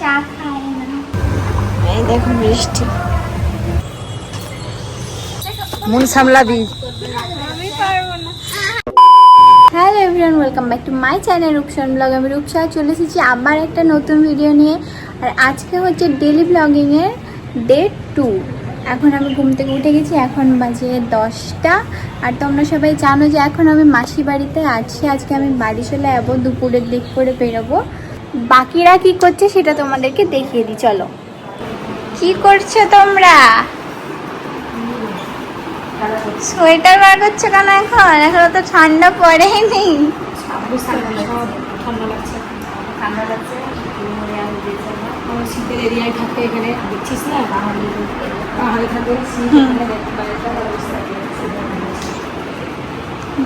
চা খাই না এই দেখো বৃষ্টি মন সামলাবি। আমি পারব না। Hello everyone welcome back to my channel রূপসান blog আমি রূপসা চলে এসেছি আবার একটা নতুন ভিডিও নিয়ে। আর আজকে হচ্ছে ডেলি ব্লগিংয়ের ডে টু এখন আমি ঘুম থেকে উঠে গেছি এখন বাজে দশটা। আর তোমরা সবাই জানো যে এখন আমি মাসি বাড়িতে আছি। আজকে আমি বাড়ি চলে যাব দুপুরের দিক করে বেরোবো। বাকিরা কি করছে সেটা তোমাদেরকে দেখিয়ে দিই, চলো। কি করছ তোমরা? সোয়েটার বার করছ কেন এখন? এখন তো ঠান্ডা পড়েনি। ঠান্ডা লাগছে।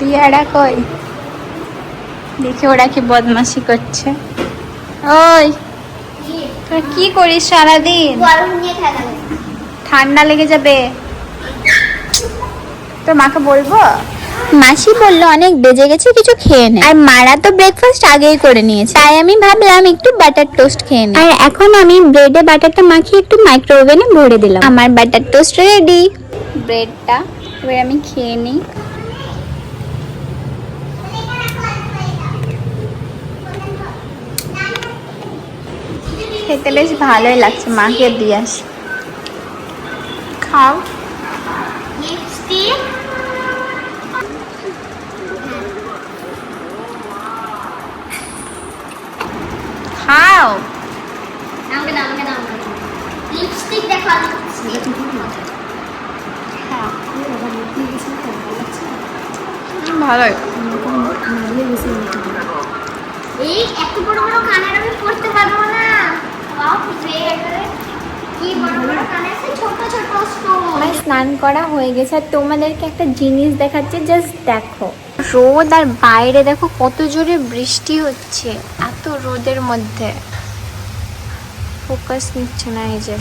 দিয়ারা কই? দেখি ওরা কি বদমাশি করছে। ওই কি? করিস সারাদিন। ঠান্ডা লেগে যাবে। তোর মাকে বলব? মাসি বলল অনেক বেজে গেছে কিছু খেয়ে নে। আর মারা তো ব্রেকফাস্ট আগেই করে নিয়েছে। তাই আমি ভাবলাম একটু বাটার টোস্ট খেয়ে নে। আর এখন আমি ব্রেডে বাটারটা মাখিয়ে একটু মাইক্রো ওভেনে ভরে দিলাম। আমার বাটার টোস্ট রেডি ব্রেডটা এবার আমি খেয়ে নিই। খেতে বেশ ভালোই লাগছে মাকে দিয়ে আসি। খাও। খাও। লিপস্টিক দেখা ভালোই। এই এত বড় বড় কানের আমি পড়তে পারব না বাপ রে কি বড় বড় কানের আছে ছোট ছোট স্টোন আমার স্নান করা হয়ে গেছে। আর তোমাদেরকে একটা জিনিস দেখাচ্ছে জাস্ট দেখো। রোদ আর বাইরে দেখো কত জোরে বৃষ্টি হচ্ছে, এত রোদের মধ্যে। ফোকাস নিচ্ছে না এই যে।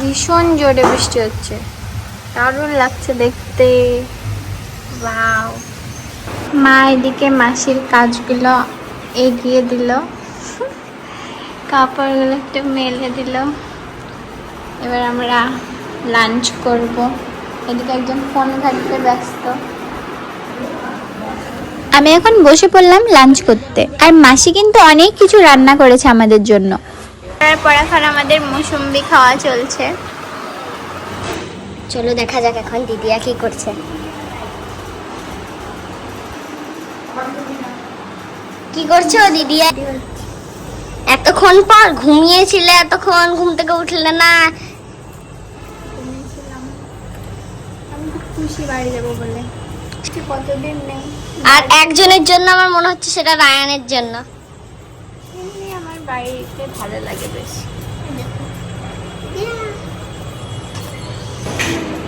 ভীষণ জোরে বৃষ্টি হচ্ছে। দারুণ লাগছে দেখতে। ওয়াও মা এদিকে মাসির কাজগুলো এগিয়ে দিল। কাপড়গুলো একটু মেলে দিল। এবার আমরা লাঞ্চ করব। এদিকে একজন ফোন ঘাটতে ব্যস্ত। আমি এখন বসে পড়লাম লাঞ্চ করতে। আর মাসি কিন্তু অনেক কিছু রান্না করেছে আমাদের জন্য। তারপর এখন আমাদের মৌসুম্বি খাওয়া চলছে। চলো দেখা যাক এখন দিদিয়া কি করছে। কি করছ দিদিয়া? এতক্ষণ পর ঘুমিয়েছিলে এতক্ষণ ঘুম থেকে উঠলে না আমি খুব খুশি বাড়ি যাব বলে। কতদিন নেই? আর একজনের জন্য আমার মনে হচ্ছে সেটা রায়ানের জন্য। আমার বাড়িতে ভালো লাগে বেশ।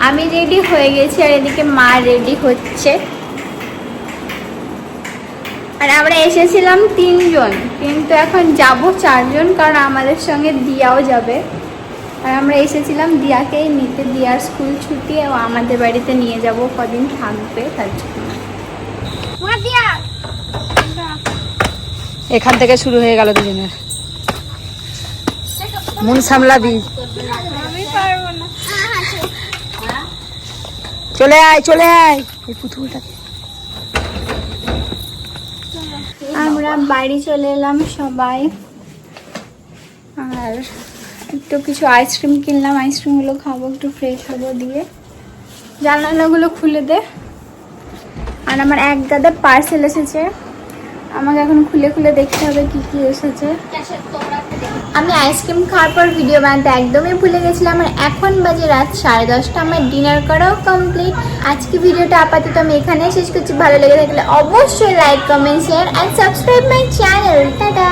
আমি রেডি হয়ে গেছি আর এদিকে মা রেডি হচ্ছে। আর আমরা এসেছিলাম তিনজন। কিন্তু এখন যাব চারজন কারণ আমাদের সঙ্গে দিয়াও যাবে। আর আমরা এসেছিলাম দিয়াকেই নিতে। দিয়ার স্কুল ছুটি ও আমাদের বাড়িতে নিয়ে যাব। কদিন থাকবে তার জন্য। এখান থেকে শুরু হয়ে গেল দুজনের। মন সামলাবি। চলে আয় চলে আয়। এই পুতুলটা আমরা বাড়ি চলে এলাম সবাই। আর একটু কিছু আইসক্রিম কিনলাম, আইসক্রিমগুলো খাব, একটু ফ্রেশ হব দিয়ে। জানালাগুলো খুলে দে। আর আমার এক দাদা পার্সেল এসেছে। আমাকে এখন খুলে খুলে দেখতে হবে কি কি এসেছে। আমি আইসক্রিম খাওয়ার পর ভিডিও বানাতে একদমই ভুলে গেছিলাম, আর এখন বাজে রাত সাড়ে দশটা। আমার ডিনার করাও কমপ্লিট আজকে ভিডিওটা আপাতত আমি এখানে শেষ করছি। ভালো লেগে থাকলে অবশ্যই like comment share and subscribe my channel tata.